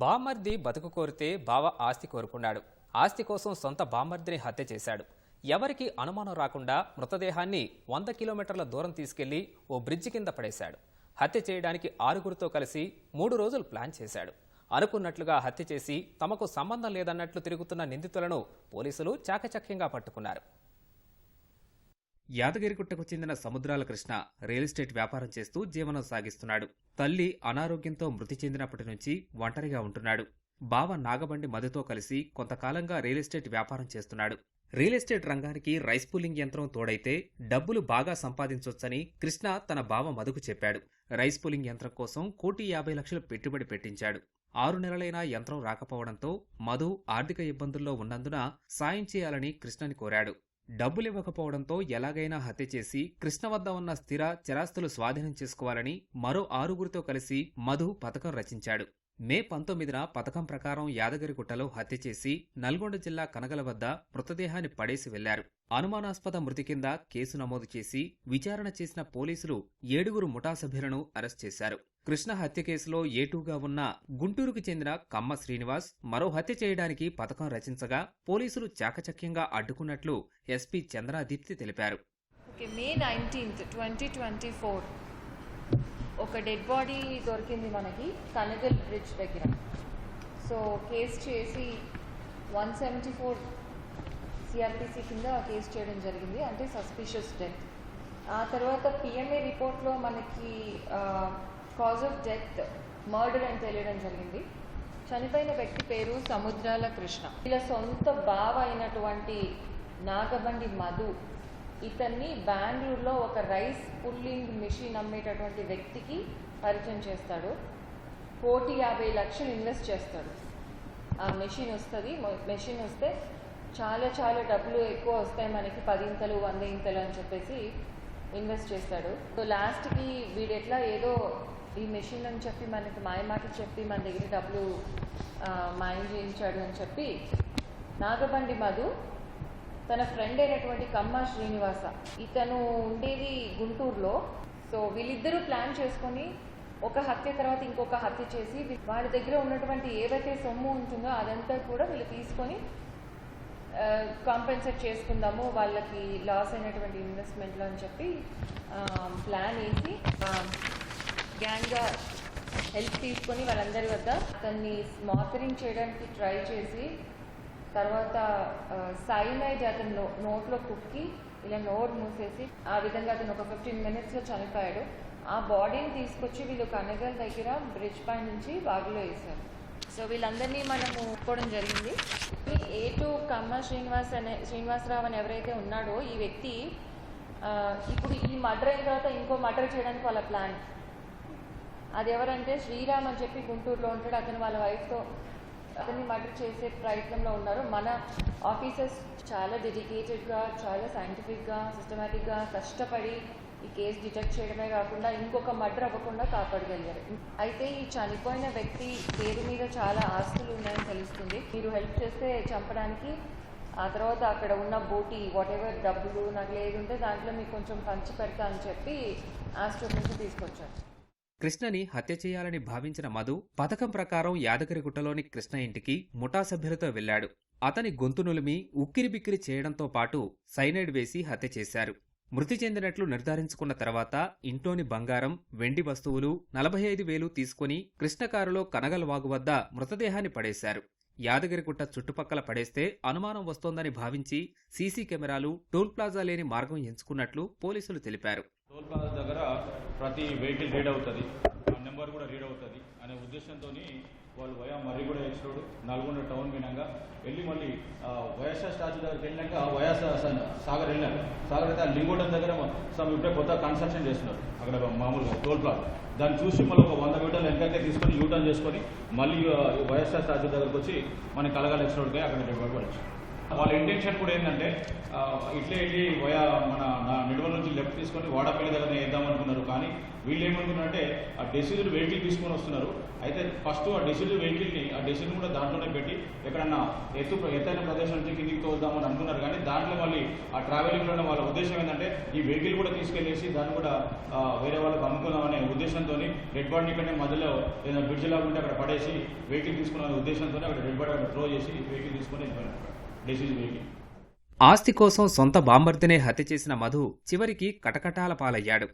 బామ్మర్ది బతుకు కోరితే బావ ఆస్తి కోరుకున్నాడు. ఆస్తి కోసం సొంత బామర్దిని హత్య చేశాడు. ఎవరికి అనుమానం రాకుండా మృతదేహాన్ని వంద కిలోమీటర్ల దూరం తీసుకెళ్ళి ఓ బ్రిడ్జి కింద పడేశాడు. హత్య చేయడానికి ఆరుగురితో కలిసి మూడు రోజులు ప్లాన్ చేశాడు. అనుకున్నట్లుగా హత్య చేసి తమకు సంబంధం లేదన్నట్లు తిరుగుతున్న నిందితులను పోలీసులు చాకచక్యంగా పట్టుకున్నారు. యాదగిరిగుట్టకు చెందిన సముద్రాల కృష్ణ రియల్ ఎస్టేట్ వ్యాపారం చేస్తూ జీవనం సాగిస్తున్నాడు. తల్లి అనారోగ్యంతో మృతి చెందినప్పటి నుంచి ఒంటరిగా ఉంటున్నాడు. బావ నాగబండి మధుతో కలిసి కొంతకాలంగా రియల్ ఎస్టేట్ వ్యాపారం చేస్తున్నాడు. రియల్ ఎస్టేట్ రంగానికి రైస్ పూలింగ్ యంత్రం తోడైతే డబ్బులు బాగా సంపాదించొచ్చని కృష్ణ తన బావ మధుకు చెప్పాడు. రైస్ పూలింగ్ యంత్రం కోసం కోటి యాభై లక్షలు పెట్టుబడి పెట్టించాడు. ఆరు నెలలైనా యంత్రం రాకపోవడంతో మధు ఆర్థిక ఇబ్బందుల్లో ఉన్నందున సాయం చేయాలని కృష్ణని కోరాడు. డబ్బులివ్వకపోవడంతో ఎలాగైనా హత్య చేసి కృష్ణ వద్ద ఉన్న స్థిర చరాస్తులు స్వాధీనం చేసుకోవాలని మరో ఆరుగురితో కలిసి మధు పథకం రచించాడు. మే పంతొమ్మిదిన పథకం ప్రకారం యాదగిరిగుట్టలో హత్య చేసి నల్గొండ జిల్లా కనగల వద్ద మృతదేహాన్ని పడేసి వెళ్ళారు. అనుమానాస్పద మృతి కింద కేసు నమోదు చేసి విచారణ చేసిన పోలీసులు ఏడుగురు ముఠా సభ్యులను అరెస్ట్ చేశారు. కృష్ణ హత్య కేసులో ఏటూగా ఉన్న గుంటూరుకు చెందిన కమ్మ శ్రీనివాస్ మరో హత్య చేయడానికి పథకం రచించగా పోలీసులు చాకచక్యంగా అడ్డుకున్నట్లు ఎస్పీ చంద్రాదీప్తి తెలిపారు. Okay May nineteenth twenty twenty four. ఒక డెడ్ బాడీ దొరికింది మనకి కనగల్ బ్రిడ్జ్ దగ్గర. సో కేసు చేసి వన్ సెవెంటీ ఫోర్ సిఆర్పిసి కింద కేసు చేయడం జరిగింది. అంటే సస్పిషియస్ డెత్. ఆ తర్వాత పిఎంఏ రిపోర్ట్లో మనకి కాజ్ ఆఫ్ డెత్ మర్డర్ అని తెలియడం జరిగింది. చనిపోయిన వ్యక్తి పేరు సముద్రాల కృష్ణ. వీళ్ళ సొంత బావ అయినటువంటి నాగబండి మధు ఇతన్ని బెంగళూరులో ఒక రైస్ పుల్లింగ్ మిషన్ అమ్మేటటువంటి వ్యక్తికి పరిచయం చేస్తాడు. కోటి యాభై లక్షలు ఇన్వెస్ట్ చేస్తాడు. ఆ మెషిన్ వస్తుంది మెషిన్ వస్తే చాలా చాలా డబ్బులు ఎక్కువ వస్తాయి మనకి పది ఇంతలు వంద ఇంతలు అని చెప్పేసి ఇన్వెస్ట్ చేస్తాడు. సో లాస్ట్కి వీడెట్లా ఏదో ఈ మెషిన్ అని చెప్పి మనకి మాయ మాటలు చెప్పి మన దగ్గర డబ్బులు ఆ, మాయం చేయించాడు అని చెప్పి నాగబండి మధు తన ఫ్రెండ్ అయినటువంటి కమ్మ శ్రీనివాస ఇతను ఉండేది గుంటూరులో. సో వీళ్ళిద్దరూ ప్లాన్ చేసుకొని ఒక హత్య తర్వాత ఇంకొక హత్య చేసి వాళ్ళ దగ్గర ఉన్నటువంటి ఏవైతే సొమ్ము ఉంటుందో అదంతా కూడా వీళ్ళు తీసుకొని కాంపెన్సేట్ చేసుకుందాము వాళ్ళకి లాస్ అయినటువంటి ఇన్వెస్ట్మెంట్లో అని చెప్పి ప్లాన్ వేసి గ్యాంగ్గా హెల్ప్ తీసుకొని వాళ్ళందరి వద్ద అతన్ని స్మాకరింగ్ చేయడానికి ట్రై చేసి తర్వాత సైనైడ్ అతను నో నోట్లో కుక్కి ఇలా నోరు మూసేసి ఆ విధంగా అతను ఒక ఫిఫ్టీన్ మినిట్స్లో చనిపోయాడు. ఆ బాడీని తీసుకొచ్చి వీళ్ళు కనగల్ దగ్గర బ్రిడ్జ్ పై నుంచి బాగులో వేశారు. సో వీళ్ళందరినీ మనము ఒప్పుకోవడం జరిగింది. ఏ టు కమ్మ శ్రీనివాస్ అనే శ్రీనివాసరావు అని ఎవరైతే ఉన్నాడో ఈ వ్యక్తి ఇప్పుడు ఈ మర్డర్ అయిన తర్వాత ఇంకో మర్డర్ చేయడానికి వాళ్ళ ప్లాన్. అది ఎవరంటే శ్రీరామ్ అని చెప్పి గుంటూరులో ఉంటాడు. అతను వాళ్ళ వైఫ్తో అతన్ని మర్డర్ చేసే ప్రయత్నంలో ఉన్నారు. మన ఆఫీసర్స్ చాలా డెడికేటెడ్గా చాలా సైంటిఫిక్గా సిస్టమేటిక్గా కష్టపడి ఈ కేసు డిటెక్ట్ చేయడమే కాకుండా ఇంకొక మర్డర్ అవ్వకుండా కాపాడగలిగారు. అయితే ఈ చనిపోయిన వ్యక్తి పేరు మీద చాలా ఆస్తులు ఉన్నాయని తెలుస్తుంది. మీరు హెల్ప్ చేస్తే చంపడానికి ఆ తర్వాత అక్కడ ఉన్న బోటి వాట్ ఎవర్ డబ్బులు నాకు లేదుంటే దాంట్లో మీకు కొంచెం పంచి పెడతా అని చెప్పి ఆస్ట్రోట్ నుంచి తీసుకొచ్చారు. కృష్ణని హత్య చేయాలని భావించిన మధు పథకం ప్రకారం యాదగిరిగుట్టలోని కృష్ణ ఇంటికి ముఠా సభ్యులతో వెళ్ళాడు అతని గొంతు నులిమి ఉక్కిరిబిక్కిరి చేయడంతో పాటు సైనైడ్ వేసి హత్య చేశారు. మృతి చెందినట్లు నిర్ధారించుకున్న తర్వాత ఇంట్లోని బంగారం వెండి వస్తువులు నలభై ఐదు వేలు తీసుకుని కృష్ణకారులో కనగల్ వాగు వద్ద మృతదేహాన్ని పడేశారు. యాదగిరిగుట్ట చుట్టుపక్కల పడేస్తే అనుమానం వస్తోందని భావించి సీసీ కెమెరాలు టోల్ ప్లాజా లేని మార్గం ఎంచుకున్నట్లు పోలీసులు తెలిపారు. టోల్ ప్లాజా దగ్గర ప్రతి వెహికల్ రీడ్ అవుతుంది. ఆ నెంబర్ కూడా రీడ్ అవుతుంది. అనే ఉద్దేశంతో వాళ్ళు via Marriguda X road Nalgonda town వినంగా. వెళ్ళి మళ్ళీ వైఎస్ఆర్ స్టాచ్యూ దగ్గరికి వెళ్ళినాక వైఎస్ఆర్ సాగర్ వెళ్ళారు. సాగర్ అయితే ఆ లింగోటం దగ్గర సమ్ ఇప్పుడే కొత్త కన్స్ట్రక్షన్ చేస్తున్నారు. అక్కడ మామూలుగా టోల్ ప్లాట్ దాన్ని చూసి మళ్ళీ ఒక వంద మీటర్లు వెనకైతే తీసుకొని యూటర్న్ చేసుకొని మళ్ళీ వైఎస్ఆర్ స్టాచ్యూ దగ్గరకు వచ్చి మన కలగాల ఎక్స్రోడ్కి అక్కడ డెడ్ వాళ్ళ ఇంటెన్షన్ కూడా ఏంటంటే ఆ, ఇట్లే వెళ్ళి వయా మన నిడవల నుంచి లెఫ్ట్ తీసుకొని వాడపల్లి దగ్గర వేద్దాం అనుకున్నారు. కానీ వీళ్ళు ఏమనుకున్నారంటే ఆ డెసిజన్ వెహికల్ తీసుకొని వస్తున్నారు. అయితే ఫస్ట్ ఆ డెసిజన్ వెహికల్ని ఆ డెసిజన్ కూడా దాంట్లోనే పెట్టి ఎక్కడన్నా ఎత్తు ఎత్తైన ప్రదేశం నుంచి కిందికి తోద్దామని అనుకున్నారు. కానీ దాంట్లో మళ్ళీ ఆ ట్రావెలింగ్లో వాళ్ళ ఉద్దేశం ఏంటంటే ఈ వెహికల్ కూడా తీసుకెళ్ళేసి దాన్ని కూడా వేరే వాళ్ళకి అమ్ముకుందామనే ఉద్దేశంతో రెడ్ బాడీని ఇక్కడనే మధ్యలో ఏదైనా బ్రిడ్జ్ లాగా ఉంటే అక్కడ పడేసి వెహికల్ తీసుకున్న ఉద్దేశంతో అక్కడ రెడ్ బాడీ అక్కడ త్రో చేసి వెహికల్ తీసుకొని వెళ్ళిపోయారు. ఆస్తి కోసం సొంత బాంబర్దినే హత్య చేసిన మధు చివరికి కటకటాల పాలయ్యాడు.